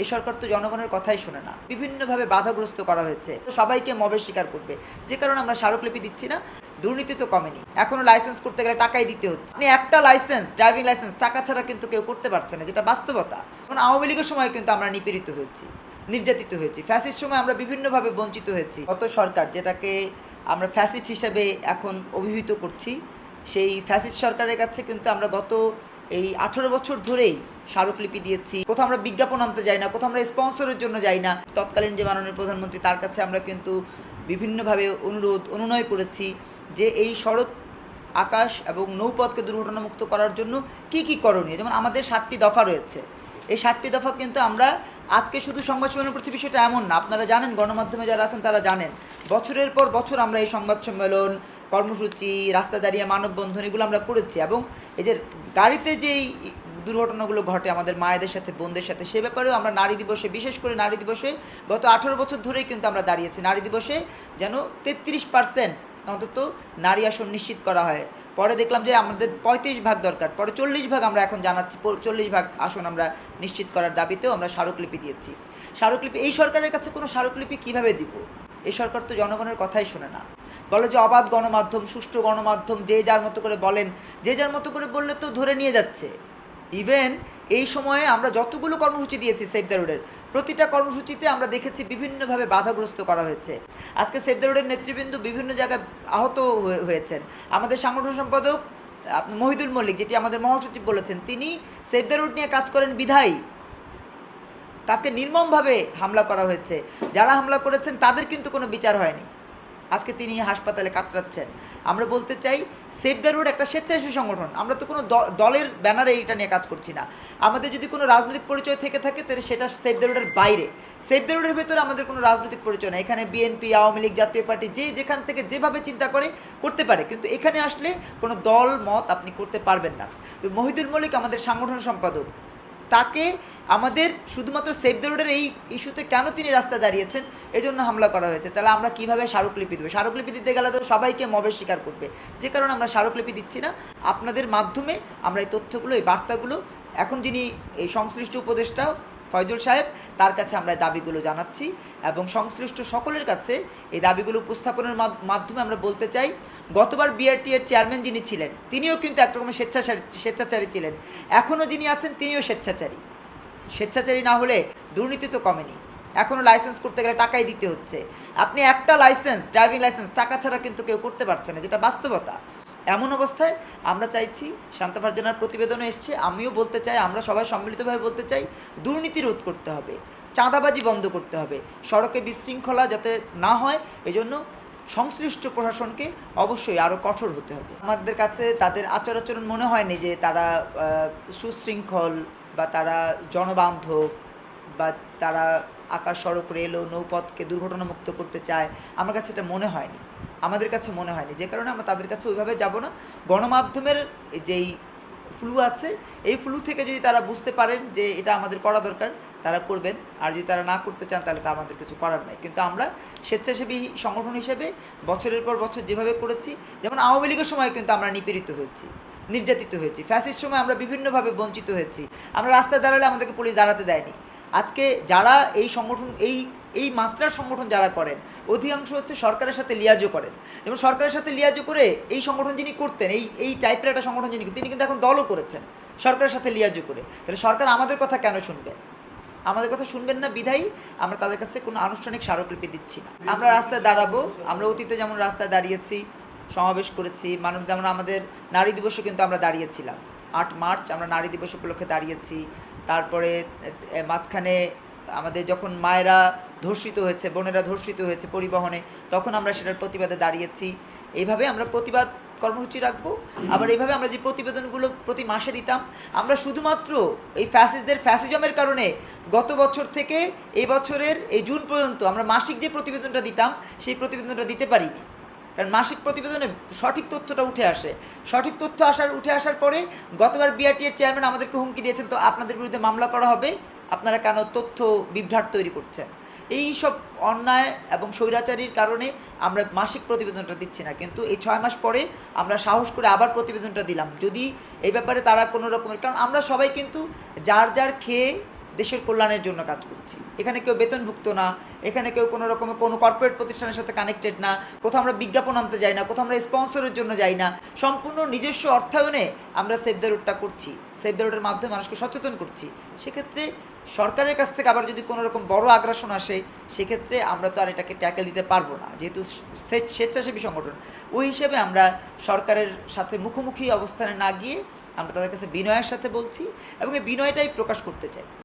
এই সরকার তো জনগণের কথাই শোনে না। বিভিন্নভাবে বাধাগ্রস্ত করা হয়েছে। সবাইকে মবে স্বীকার করবে। যে কারণে আমরা স্মারকলিপি দিচ্ছি না, দুর্নীতি তো কমেনি। এখনও লাইসেন্স করতে গেলে টাকাই দিতে হচ্ছে। আপনি একটা লাইসেন্স ড্রাইভিং লাইসেন্স টাকা ছাড়া কিন্তু কেউ করতে পারছে না, যেটা বাস্তবতা। এখন আওয়ামী লীগের সময় কিন্তু আমরা নিপীড়িত হয়েছি, নির্যাতিত হয়েছি। ফ্যাসিস্ট সময় আমরা বিভিন্নভাবে বঞ্চিত হয়েছি। গত সরকার যেটাকে আমরা ফ্যাসিস্ট হিসেবে এখন অভিহিত করছি, সেই ফ্যাসিস্ট সরকারের কাছে কিন্তু আমরা গত এই আঠারো বছর ধরেই স্মারকলিপি দিয়েছি। কোথাও আমরা বিজ্ঞাপন আনতে যাই না, কোথাও আমরা স্পন্সরের জন্য যাই না। তৎকালীন যে মাননীয় প্রধানমন্ত্রী, তার কাছে আমরা কিন্তু বিভিন্নভাবে অনুরোধ, অনুনয় করেছি যে এই সড়ক আকাশ এবং নৌপথকে দুর্ঘটনামুক্ত করার জন্য কি কি করণীয়? যেমন আমাদের সাতটি দফা রয়েছে। এই সাতটি দফা কিন্তু আমরা আজকে শুধু সংবাদ সম্মেলন করছি, বিষয়টা এমন না। আপনারা জানেন, গণমাধ্যমে যারা আছেন তারা জানেন। বছরের পর বছর আমরা এই সংবাদ সম্মেলন, কর্মসূচি, রাস্তা দাঁড়িয়ে মানববন্ধন এগুলো আমরা করেছি এবং এই যে গাড়িতে যেই দুর্ঘটনাগুলো ঘটে আমাদের মায়েদের সাথে, বোনদের সাথে, সে ব্যাপারেও আমরা নারী দিবসে, বিশেষ করে নারী দিবসে গত আঠারো বছর ধরেই কিন্তু আমরা দাঁড়িয়েছি। নারী দিবসে যেন তেত্রিশ পার্সেন্ট অন্তত নারী আসন নিশ্চিত করা হয়। পরে দেখলাম যে আমাদের পঁয়ত্রিশ ভাগ দরকার, পরে চল্লিশ ভাগ আমরা এখন জানাচ্ছি চল্লিশ ভাগ আসন আমরা নিশ্চিত করার দাবিতেও আমরা স্মারকলিপি দিয়েছি। স্মারকলিপি, এই সরকারের কাছে কোনো স্মারকলিপি কীভাবে দিব? এই সরকার তো জনগণের কথাই শোনে না। বলে যে অবাধ গণমাধ্যম, সুষ্ঠু গণমাধ্যম, যে যার মতো করে বলেন, যে যার মতো করে বললে তো ধরে নিয়ে যাচ্ছে। ইভেন এই সময়ে আমরা যতগুলো কর্মসূচি দিয়েছি সেভ দ্য রোডের প্রতিটা কর্মসূচিতে আমরা দেখেছি বিভিন্নভাবে বাধাগ্রস্ত করা হয়েছে। আজকে সেভ দ্য রোডের নেতৃবৃন্দ বিভিন্ন জায়গায় আহত হয়ে- হয়েছেন। আমাদের সাংগঠনিক সম্পাদক মহিদুল মল্লিক, যেটি আমাদের মহাসচিব বলেছেন, তিনি সেভ দ্য রোড নিয়ে কাজ করেন বিধায়ী। তাকে নির্মমভাবে হামলা করা হয়েছে। যারা হামলা করেছেন, তাদের কিন্তু কোনো বিচার হয়নি। আজকে তিনি হাসপাতালে কাতরাচ্ছেন। আমরা বলতে চাই সেভ দ্য রোড একটা স্বেচ্ছাসেবী সংগঠন। আমরা তো কোনো দলের ব্যানারে এটা নিয়ে কাজ করছি না। আমাদের যদি কোনো রাজনৈতিক পরিচয় থেকে থাকে, তাহলে সেটা সেভ দ্য রোডের বাইরে। সেভ দ্য রোডের ভেতরে আমাদের কোনো রাজনৈতিক পরিচয় নেই। এখানে বিএনপি আওয়ামী লীগ, জাতীয় পার্টি যে যেখান থেকে যেভাবে চিন্তা করে, করতে পারে। কিন্তু এখানে আসলে কোনো দল, মত আপনি করতে পারবেন না। তো মহিদুল মল্লিক আমাদের সাংগঠনিক সম্পাদক। তাকে আমাদের শুধুমাত্র সেফ দ্য রোডের এই ইস্যুতে কেন তিনি রাস্তা দাঁড়িয়েছেন? এই জন্য হামলা করা হয়েছে। তাহলে আমরা কীভাবে স্মারকলিপি দেবো? স্মারকলিপি দিতে গেলে তো সবাইকে মবের স্বীকার করবে। যে কারণে আমরা স্মারকলিপি দিচ্ছি না। আপনাদের মাধ্যমে আমরা এই তথ্যগুলো, এই বার্তাগুলো, এখন যিনি এই সংশ্লিষ্ট উপদেষ্টা ফয়জুল সাহেব, তার কাছে আমরা এই দাবিগুলো জানাচ্ছি এবং সংশ্লিষ্ট সকলের কাছে এই দাবিগুলো উপস্থাপনের মাধ- মাধ্যমে আমরা বলতে চাই, গতবার বিআরটি এর চেয়ারম্যান যিনি ছিলেন, তিনিও কিন্তু একরকমের স্বেচ্ছাচারী স্বেচ্ছাচারী ছিলেন। এখনও যিনি আছেন, তিনিও স্বেচ্ছাচারী। স্বেচ্ছাচারী না হলে দুর্নীতি তো কমেনি। এখনও লাইসেন্স করতে গেলে টাকাই দিতে হচ্ছে। আপনি একটা লাইসেন্স ড্রাইভিং লাইসেন্স টাকা ছাড়া কিন্তু কেউ করতে পারছে না, যেটা বাস্তবতা। এমন অবস্থায় আমরা চাইছি, শান্তা ফারজানার প্রতিবেদনে এসছে, আমিও বলতে চাই, আমরা সবাই সম্মিলিতভাবে বলতে চাই, দুর্নীতি রোধ করতে হবে, চাঁদাবাজি বন্ধ করতে হবে, সড়কে বিশৃঙ্খলা যাতে না হয়, এজন্য সংশ্লিষ্ট প্রশাসনকে অবশ্যই আরও কঠোর হতে হবে। আমাদের কাছে তাদের আচার আচরণ মনে হয়নি যে তারা সুশৃঙ্খল বা তারা জনবান্ধব বা তারা আকাশ সড়ক, রেল ও নৌপথকে দুর্ঘটনামুক্ত করতে চায়, আমার কাছে এটা মনে হয়নি। আমাদের কাছে মনে হয়নি। যে কারণে আমরা তাদের কাছে ওইভাবে যাব না। গণমাধ্যমের যেই ফ্লু আছে, এই ফ্লু থেকে যদি তারা বুঝতে পারেন যে এটা আমাদের করা দরকার, তারা করবেন। আর যদি তারা না করতে চান, তাহলে তা আমাদের কিছু করার নাই। কিন্তু আমরা স্বেচ্ছাসেবী সংগঠন হিসেবে বছরের পর বছর যেভাবে করেছি, যেমন আওয়ামী লীগের সময় কিন্তু আমরা নিপীড়িত হয়েছি, নির্যাতিত হয়েছি। ফ্যাসিস্ট সময় আমরা বিভিন্নভাবে বঞ্চিত হয়েছি। আমরা রাস্তায় দাঁড়ালে আমাদেরকে পুলিশ দাঁড়াতে দেয়নি। আজকে যারা এই সংগঠন, এই এই মাত্রার সংগঠন যারা করেন, অধিকাংশ হচ্ছে সরকারের সাথে লিয়াজো করেন। এবং সরকারের সাথে লিয়াজো করে এই সংগঠন যিনি করতেন, এই এই টাইপের একটা সংগঠন যিনি তিনি কিন্তু এখন দলও করেছেন, সরকারের সাথে লিয়াজো করে। তাহলে সরকার আমাদের কথা কেন শুনবেন আমাদের কথা শুনবেন না, বিধায়ী। আমরা তাদের কাছে কোনো আনুষ্ঠানিক স্মারকলিপি দিচ্ছি না। আমরা রাস্তায় দাঁড়াবো, আমরা অতীতে যেমন রাস্তায় দাঁড়িয়েছি, সমাবেশ করেছি মানব যেমন আমাদের নারী দিবসে কিন্তু আমরা দাঁড়িয়েছিলাম। আট মার্চ আমরা নারী দিবস উপলক্ষে দাঁড়িয়েছি। তারপরে মাঝখানে আমাদের যখন মায়েরা ধর্ষিত হয়েছে, বোনেরা ধর্ষিত হয়েছে পরিবহনে, তখন আমরা সেটার প্রতিবাদে দাঁড়িয়েছি। এইভাবে আমরা প্রতিবাদ কর্মসূচি রাখব। আবার এইভাবে আমরা যে প্রতিবেদনগুলো প্রতি মাসে দিতাম, আমরা শুধুমাত্র এই ফ্যাসিসদের ফ্যাসিজমের কারণে গত বছর থেকে এই বছরের এই জুন পর্যন্ত আমরা মাসিক যে প্রতিবেদনটা দিতাম, সেই প্রতিবেদনটা দিতে পারিনি। কারণ মাসিক প্রতিবেদনে সঠিক তথ্যটা উঠে আসে। সঠিক তথ্য আসার, উঠে আসার পরে গতবার বিআরটি এর চেয়ারম্যান আমাদেরকে হুমকি দিয়েছেন, তো আপনাদের বিরুদ্ধে মামলা করা হবে। আপনারা কেন তথ্য বিভ্রাট তৈরি করছেন? এই সব অন্যায় এবং স্বৈরাচারীর কারণে আমরা মাসিক প্রতিবেদনটা দিচ্ছি না। কিন্তু এই ছয় মাস পরে আমরা সাহস করে আবার প্রতিবেদনটা দিলাম। যদি এই ব্যাপারে তারা কোনো রকমের কারণ আমরা সবাই কিন্তু যার যার খেয়ে দেশের কল্যাণের জন্য কাজ করছি। এখানে কেউ বেতনভুক্ত না, এখানে কেউ কোনো রকমের কোনো কর্পোরেট প্রতিষ্ঠানের সাথে কানেক্টেড না, কোথাও আমরা বিজ্ঞাপন আনতে যাই না, কোথাও আমরা স্পন্সরের জন্য যাই না। সম্পূর্ণ নিজস্ব অর্থায়নে আমরা সেভ দ্য রোডটা করছি। সেভ দ্য রোডের মাধ্যমে মানুষকে সচেতন করছি। সেক্ষেত্রে সরকারের কাছ থেকে আবার যদি কোনো রকম বড় আগ্রাসন আসে, সেক্ষেত্রে আমরা তো আর এটাকে ট্যাকেল দিতে পারব না। যেহেতু স্বেচ্ছাসেবী সংগঠন, ওই হিসেবে আমরা সরকারের সাথে মুখোমুখি অবস্থানে না গিয়ে আমরা তাদের কাছে বিনয়ের সাথে বলছি এবং এই বিনয়টাই প্রকাশ করতে চাই।